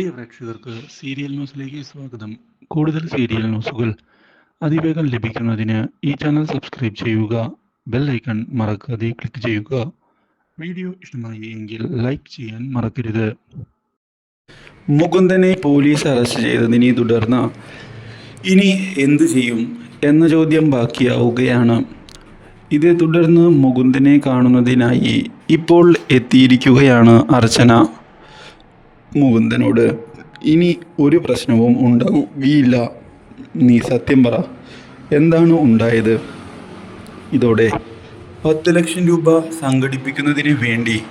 പ്രിയ പ്രേക്ഷകർക്ക് സീരിയൽ ന്യൂസിലേക്ക് സ്വാഗതം. കൂടുതൽ സീരിയൽ ന്യൂസുകൾ അതിവേഗം ലഭിക്കുന്നതിന് ഈ ചാനൽ സബ്സ്ക്രൈബ് ചെയ്യുക ബെൽ ഐക്കൺ മറക്കാതെ ക്ലിക്ക് ചെയ്യുക. വീഡിയോ ഇഷ്ടമായി എങ്കിൽ ലൈക്ക് ചെയ്യാൻ മറക്കരുത്. മുകുന്ദനെ പോലീസ് അറസ്റ്റ് ചെയ്തതിനെ തുടർന്ന് ഇനി എന്തു ചെയ്യും എന്ന ചോദ്യം ബാക്കിയാവുകയാണ്. ഇതേ തുടർന്ന് മുകുന്ദനെ കാണുന്നതിനായി ഇപ്പോൾ എത്തിയിരിക്കുകയാണ് അർച്ചന. മുകുന്ദനോട് ഇനി ഒരു പ്രശ്നവും ഉണ്ടാവുകയില്ല. നീ സത്യം പറ. എന്താണ് ഉണ്ടായത്? ഇതോടെ പത്ത് ലക്ഷം രൂപ സംഘടിപ്പിക്കുന്നതിന് വേണ്ടി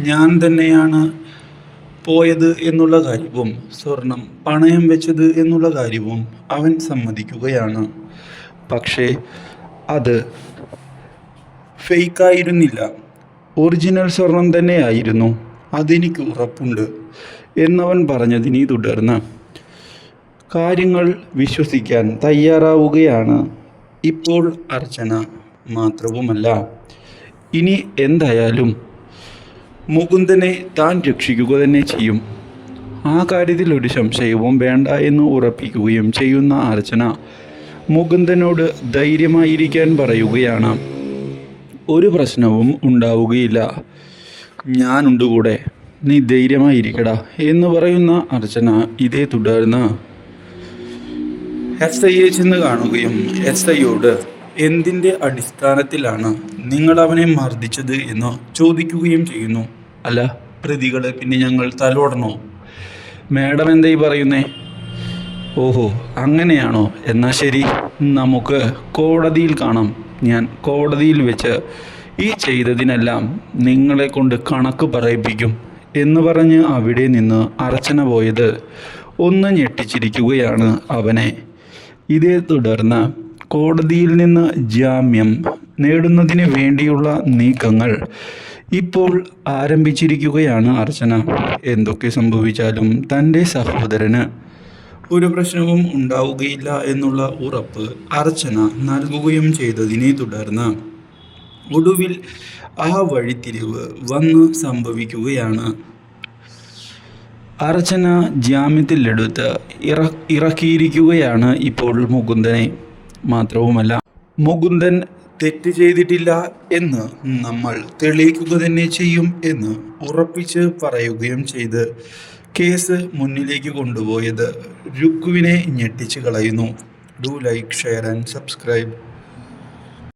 ഞാൻ തന്നെയാണ് പോയത് എന്നുള്ള കാര്യവും സ്വർണം പണയം വെച്ചത് എന്നുള്ള കാര്യവും അവൻ സമ്മതിക്കുകയാണ്. പക്ഷേ അത് ഫേക്കായിരുന്നില്ല ഒറിജിനൽ സ്വർണം തന്നെയായിരുന്നു. അതെനിക്ക് ഉറപ്പുണ്ട് എന്നവൻ പറഞ്ഞതിനെ തുടർന്ന്. കാര്യങ്ങൾ വിശ്വസിക്കാൻ തയ്യാറാവുകയാണ്. ഇപ്പോൾ അർച്ചന മാത്രവുമല്ല. ഇനി എന്തായാലും മുകുന്ദനെ താൻ രക്ഷിക്കുക തന്നെ ചെയ്യും. ആ കാര്യത്തിൽ ഒരു സംശയവും വേണ്ട എന്ന് ഉറപ്പിക്കുകയും ചെയ്യുന്ന അർച്ചന മുകുന്ദനോട് ധൈര്യമായിരിക്കാൻ പറയുകയാണ്. ഒരു പ്രശ്നവും ഉണ്ടാവുകയില്ല. ഞാനുണ്ട് കൂടെ നീ ധൈര്യമായിരിക്കടാ എന്ന് പറയുന്ന അർച്ചന ഇതേ തുടർന്ന് എസ് ഐയെ ചെന്ന് കാണുകയും എസ് ഐയോട് എന്തിന്റെ അടിസ്ഥാനത്തിലാണ് നിങ്ങൾ അവനെ മർദ്ദിച്ചത്? എന്ന് ചോദിക്കുകയും ചെയ്യുന്നു. അല്ല പ്രതികളെ പിന്നെ ഞങ്ങൾ തലോടണോ? മാഡം എന്തായി പറയുന്നേ? ഓഹോ അങ്ങനെയാണോ? എന്നാൽ ശരി നമുക്ക് കോടതിയിൽ കാണാം. ഞാൻ കോടതിയിൽ വെച്ച് ഈ ചെയ്തതിനെല്ലാം നിങ്ങളെ കൊണ്ട് കണക്ക് പറയിപ്പിക്കും എന്ന് പറഞ്ഞ് അവിടെ നിന്ന് അർച്ചന പോയത് ഒന്ന് ഞെട്ടിച്ചിരിക്കുകയാണ് അവനെ. ഇതേ തുടർന്ന് കോടതിയിൽ നിന്ന് ജാമ്യം നേടുന്നതിന് വേണ്ടിയുള്ള നീക്കങ്ങൾ ഇപ്പോൾ ആരംഭിച്ചിരിക്കുകയാണ് അർച്ചന. എന്തൊക്കെ സംഭവിച്ചാലും തന്റെ സഹോദരന് ഒരു പ്രശ്നവും ഉണ്ടാവുകയില്ല എന്നുള്ള ഉറപ്പ് അർച്ചന നൽകുകയും ചെയ്തതിനെ തുടർന്ന് ഒടുവിൽ ആ വഴിത്തിരിവ് വന്ന് സംഭവിക്കുകയാണ്. അർച്ചന ജാമ്യത്തിലെടുത്ത് ഇറ ഇറക്കിയിരിക്കുകയാണ് ഇപ്പോൾ മുകുന്ദനെ. മാത്രവുമല്ല മുകുന്ദൻ തെറ്റ് ചെയ്തിട്ടില്ല എന്ന് നമ്മൾ തെളിയിക്കുക തന്നെ ചെയ്യും എന്ന് ഉറപ്പിച്ച് പറയുകയും ചെയ്ത് കേസ് മുന്നിലേക്ക് കൊണ്ടുപോയത് രുക്കുവിനെ ഞെട്ടിച്ച് കളയുന്നു. Do like share and subscribe